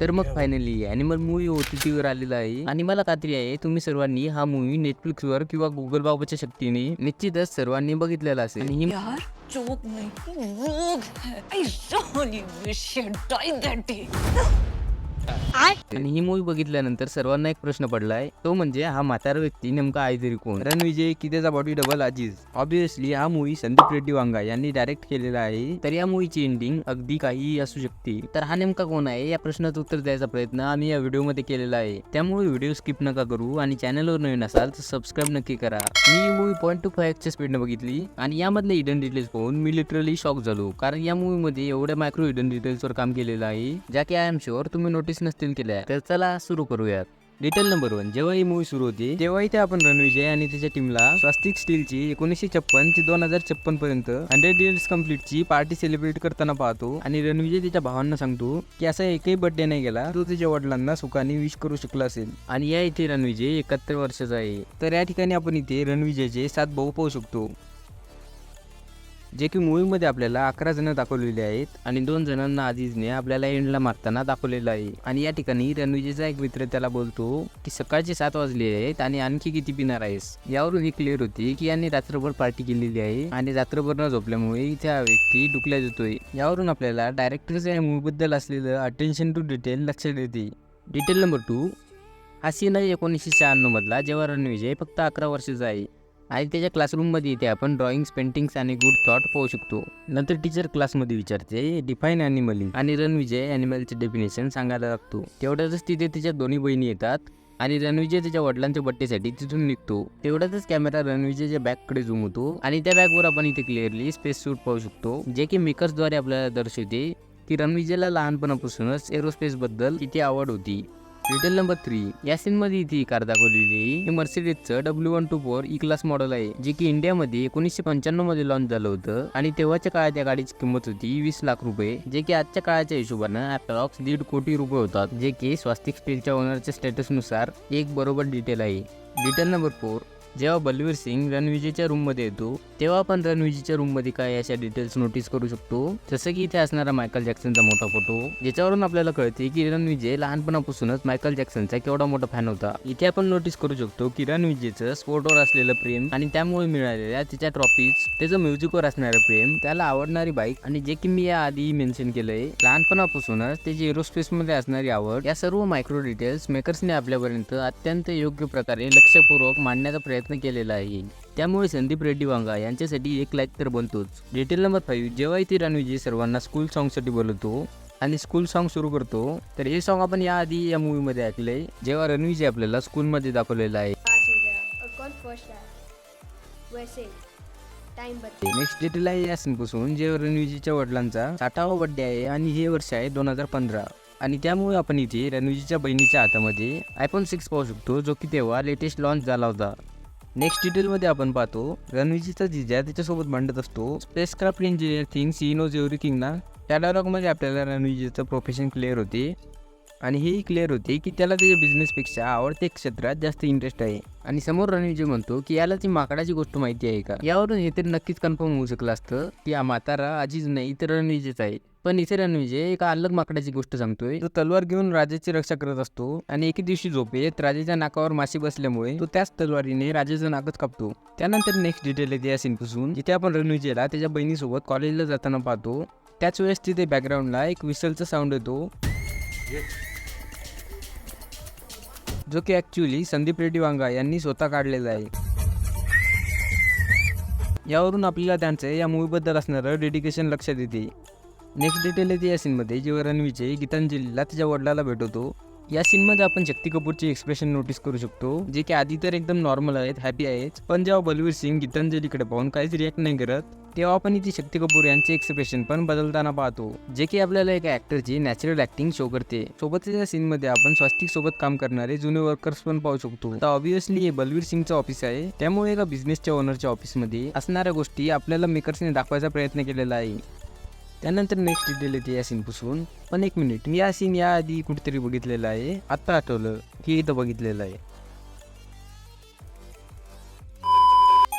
तर मग finally animal movie O T टीवर आलेला आहे. आणि मला खात्री आहे तुम्ही सर्वांनी हा मूवी नेटफ्लिक्सवर किंवा गुगल बाबाच्या शक्तीने निश्चितच सर्वांनी बघितलेला असेल. आणि ही यार जोक नहीं. रोग I really wish died that day आणि ही मूवी बघितल्यानंतर सर्वांना एक प्रश्न पडलाय. तो म्हणजे हा म्हातारा व्यक्ती नेमका आहे तरी कोण? रणविजय की त्याचा बॉडी डबल अजीज ऑब्विसली हा मूवी संदीप रेड्डी वांगा यांनी डायरेक्ट केलेला आहे. तर या मूवीची एंडिंग अगदी काही असू शकते. तर हा नेमका कोण आहे? या प्रश्नाचं उत्तर द्यायचा प्रयत्न आम्ही या व्हिडिओमध्ये केलेला आहे. त्यामुळे व्हिडिओ स्किप नका करू आणि चॅनलवर नवीन असाल तर सबस्क्राईब नक्की करा. मी ही मूवी पॉईंट टू फाईव्हच्या स्पीडने बघितली आणि यामधले हिडन डिटेल्स पाहून मी लिटरली शॉक झालो. कारण या मूवीमध्ये एवढ्या मायक्रो हिडन डिटेल्सवर काम केलेलं आहे. ज्या की आय एम शुअर तुम्ही नोटीस नसते नसतील केल्या. तर चला सुरू करूयात. डिटेल नंबर वन जेव्हा ही मूवी सुरू होती तेव्हा इथे आपण रणविजय आणि त्याच्या टीमला स्वस्तिक स्टीलची एकोणीसशे छप्पन ते दोन हजार छप्पन पर्यंत हंड्रेड इयर्स कम्प्लीटची पार्टी सेलिब्रेट करताना पाहतो. आणि रणविजय त्याच्या भावांना सांगतो की असा एकही बर्थडे नाही गेला तो त्याच्या वडिलांना सुखाने विश करू शकला असेल. आणि या इथे रणविजय एकाहत्तर वर्षाचा आहे. तर या ठिकाणी आपण इथे रणविजयचे सात भाऊ पाहू शकतो. जे की मूवीमध्ये आपल्याला अकरा जणं दाखवलेले आहेत आणि दोन जणांना आधीचने आपल्याला एंडला मारताना दाखवलेलं आहे. आणि या ठिकाणी रणविजयचा एक मित्र त्याला बोलतो की सकाळचे सात वाजले आहेत आणि आणखी किती पिणार आहेस? यावरून ही क्लिअर होती की यांनी रात्रभर पार्टी केलेली आहे आणि रात्रभर न झोपल्यामुळे इथे हा व्यक्ती डुकल्या जातोय. यावरून आपल्याला डायरेक्टरच्या या मूवीबद्दल असलेलं अटेन्शन टू डिटेल लक्षात येते. डिटेल नंबर टू हा सीन आहे एकोणीसशे शहाण्णवमधला जेव्हा रणविजय फक्त अकरा वर्षाचा आहे. आणि त्याच्या क्लासरूममध्ये इथे आपण ड्रॉइंग्स पेंटिंग्स आणि गुड थॉट पाहू शकतो. नंतर टीचर क्लासमध्ये विचारते डिफाईन ॲनिमलिंग आणि रणविजय ॲनिमलचे डेफिनेशन सांगायला लागतो. तेवढ्यातच तिथे तिच्या दोन्ही बहिणी येतात आणि रणविजय त्याच्या वडिलांच्या बड्डेसाठी तिथून निघतो. तेवढ्यातच कॅमेरा रणविजयच्या बॅगकडे झूम होतो आणि त्या बॅगवर आपण इथे क्लिअरली स्पेस सूट पाहू शकतो जे की मेकर्सद्वारे आपल्याला दर्शवते की रणविजयला लहानपणापासूनच एरोस्पेसबद्दल किती आवड होती. डिटेल नंबर थ्री या सीनमध्ये इथे कार दाखवलेली हे मर्सिडीजचं W one two four E class model आहे जे की इंडियामध्ये एकोणीसशे पंच्याण्णवमध्ये लॉन्च झालं होतं. आणि तेव्हाच्या काळात या गाडीची किंमत होती वीस लाख रुपये जे की आजच्या काळाच्या हिशोबानं अप्रॉक्स दीड कोटी रुपये होतात जे की स्वास्तिक स्टीलच्या ओनरच्या स्टेटसनुसार एक बरोबर डिटेल आहे. डिटेल नंबर फोर जेव्हा बलवीर सिंग रणविजयच्या रूममध्ये येतो तेव्हा आपण रणविजयच्या रूममध्ये काय अशा डिटेल्स नोटीस करू शकतो? जसं की इथे असणारा मायकल जॅक्सनचा मोठा फोटो ज्याच्यावरून आपल्याला कळते की रणविजय लहानपणापासूनच मायकल जॅक्सनचा केवढा मोठा फॅन होता. इथे आपण नोटीस करू शकतो की रणविजयचं स्पोर्टवर असलेलं प्रेम आणि त्यामुळे मिळालेल्या तिच्या ट्रॉफीज त्याचं म्युझिकवर असणारं प्रेम त्याला आवडणारी बाईक आणि जे की मी या आधी मेन्शन केलंय लहानपणापासूनच त्याची एरोस्पेसमध्ये असणारी आवड या सर्व मायक्रो डिटेल्स मेकर्सने आपल्यापर्यंत अत्यंत योग्य प्रकारे लक्षपूर्वक मांडण्याचा प्रयत्न केलेला आहे. त्यामुळे संदीप रेड्डी वांगा यांच्यासाठी एक लाईक तर बनतोच. डिटेल नंबर फाईव्ह जेव्हा इथे रणविजय सर्वांना स्कूल सॉंगसाठी बोलवतो आणि स्कूल सॉन्ग सुरू करतो तर हे सॉन्ग आपण याआधी या मूवीमध्ये ऐकलंय. जेव्हा रणविजय आपल्याला स्कूलमध्ये दाखवलेलं आहे. हो नेक्स्ट डिटेल आहे या सीनपासून जे रणविजयच्या वडिलांचा साठावा बर्थडे आहे आणि हे वर्ष आहे दोन हजार पंधरा. आणि त्यामुळे आपण इथे रणविजयच्या बहिणीच्या हातामध्ये आयफोन सिक्स पाहू शकतो जो की तेव्हा लेटेस्ट लॉन्च झाला होता. नेक्स्ट डिटेलमध्ये आपण पाहतो रणवीजीचा जिजा त्याच्यासोबत भांडत असतो spacecraft engineer thing she knows everything ना त्या डायलॉगमध्ये आपल्याला रणवीजीचं प्रोफेशन क्लिअर होते. आणि हेही क्लिअर होते की त्याला त्याच्या बिझनेसपेक्षा आवडते क्षेत्रात जास्त इंटरेस्ट आहे. आणि समोर रणविजय म्हणतो की याला ती माकडाची गोष्ट माहिती आहे का? यावरून हे तर नक्कीच कन्फर्म होऊ शकलं असतं की हा म्हातारा आजीच नाही तर रणविजयच आहे. पण इथे रणविजय एका अलग माकडाची गोष्ट सांगतोय. तो तलवार घेऊन राजाची रक्षा करत असतो आणि एके दिवशी झोपेत राजाच्या नाकावर माशी बसल्यामुळे तो त्याच तलवारीने राजाचं नाकच कापतो. त्यानंतर नेक्स्ट डिटेल येते या सीनपासून जिथे आपण रणविजयला त्याच्या बहिणीसोबत कॉलेजला जाताना पाहतो. त्याच वेळेस तिथे बॅकग्राऊंडला एक विसलचा साऊंड येतो. जो की ॲक्च्युली संदीप रेड्डी वांगा यांनी स्वतः काढलेला आहे. यावरून आपल्याला त्यांचं या मूवीबद्दल असणारं डेडिकेशन लक्षात येते. नेक्स्ट डिटेल येते या सीनमध्ये जेव्हा रणविजय गीतांजलीला त्याच्या वडिलाला भेटवतो. या सीनमध्ये आपण शक्ती कपूरचे एक्सप्रेशन नोटीस करू शकतो जे की आधी तर एकदम नॉर्मल आहेत हॅपी आहेत. पण जेव्हा बलवीर सिंग गीतांजलीकडे पाहून काहीच रिॲक्ट नाही करत तेव्हा आपण इथे शक्ती कपूर यांचे एक्सप्रेशन पण बदलताना पाहतो जे की आपल्याला एका ॲक्टरची नॅचरल ॲक्टिंग शो करते. सोबतच या सीनमध्ये आपण स्वास्तिक सोबत काम करणारे जुने वर्कर्स पण पाहू शकतो. तर ऑब्विसली हे बलवीर सिंगचं ऑफिस आहे. त्यामुळे एका बिझनेसच्या ओनरच्या ऑफिसमध्ये असणाऱ्या गोष्टी आपल्याला मेकर्सने दाखवायचा प्रयत्न केलेला आहे. त्यानंतर नेक्स्ट डिटेल येते या सीनपासून पण एक मिनिट मी या सीन याआधी कुठेतरी बघितलेला आहे. आत्ता आठवलं. की इथं बघितलेलं आहे.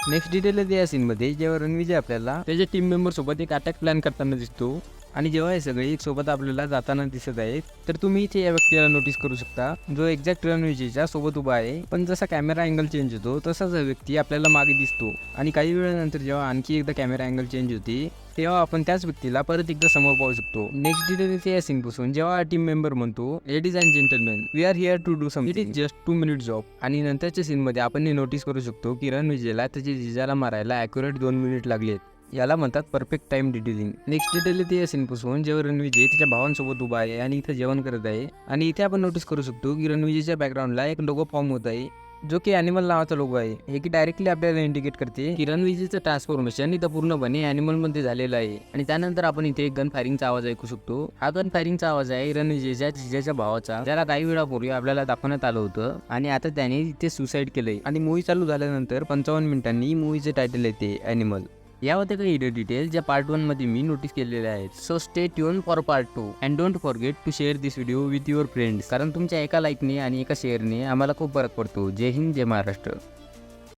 नेक्स्ट डिटेल येते या सीनमध्ये जेव्हा रणविजय आपल्याला त्याच्या टीम मेंबर सोबत एक अटॅक प्लॅन करताना दिसतो. आणि जेव्हा हे सगळे एक सोबत आपल्याला जाताना दिसत आहेत तर तुम्ही इथे या व्यक्तीला नोटीस करू शकता. जो एक्झॅक्ट रणविजयच्या सोबत उभा आहे पण जसा कॅमेरा अँगल चेंज होतो तसाच हा व्यक्ती आपल्याला मागे दिसतो. आणि काही वेळानंतर जेव्हा आणखी एकदा कॅमेरा अँगल चेंज होते तेव्हा आपण त्याच व्यक्तीला परत एकदा समोर पाहू शकतो. नेक्स्ट डिटेल इथे या सीन जेव्हा टीम मेंबर म्हणतो ladies and gentleman we are here to do some it is just two minute job आणि नंतरच्या सीनमध्ये आपण हे नोटीस करू शकतो की रणविजयला त्याच्या जिजाला मारायला अॅक्युरेट दोन मिनिट लागलेत. याला म्हणतात perfect time detailing next detail येते या सीनपासून जेव्हा रणविजय तिच्या भावांसोबत उभा आहे आणि इथे जेवण करत आहे. आणि इथे आपण नोटीस करू शकतो की रणविजयच्या बॅकग्राऊंडला एक लोगो फॉर्म होत आहे जो की अॅनिमल नावाचा लोगो आहे. हे की डायरेक्टली आपल्याला इंडिकेट करते की रणविजेचं ट्रान्सफॉर्मेशन इथं पूर्णपणे अॅनिमलमध्ये झालेलं आहे. आणि त्यानंतर आपण इथे एक गन फायरिंगचा आवाज ऐकू शकतो. हा गन फायरिंगचा आवाज आहे रणविजेच्या जिजाच्या भावाचा ज्याला काही वेळापूर्वी आपल्याला दाखवण्यात आलं होतं. आणि आता त्याने इथे सुसाईड केलंय. आणि मूवी चालू झाल्यानंतर पंचावन्न मिनिटांनी मूवीचे टायटल येते अॅनिमल यामध्ये काही हिडन डिटेल्स ज्या पार्ट वनमध्ये मी नोटीस केलेले आहेत. So stay tune for part two and don't forget to share this video with your friends कारण तुमच्या एका लाईकने आणि एका शेअरने आम्हाला खूप फरक पडतो. जय हिंद जय महाराष्ट्र.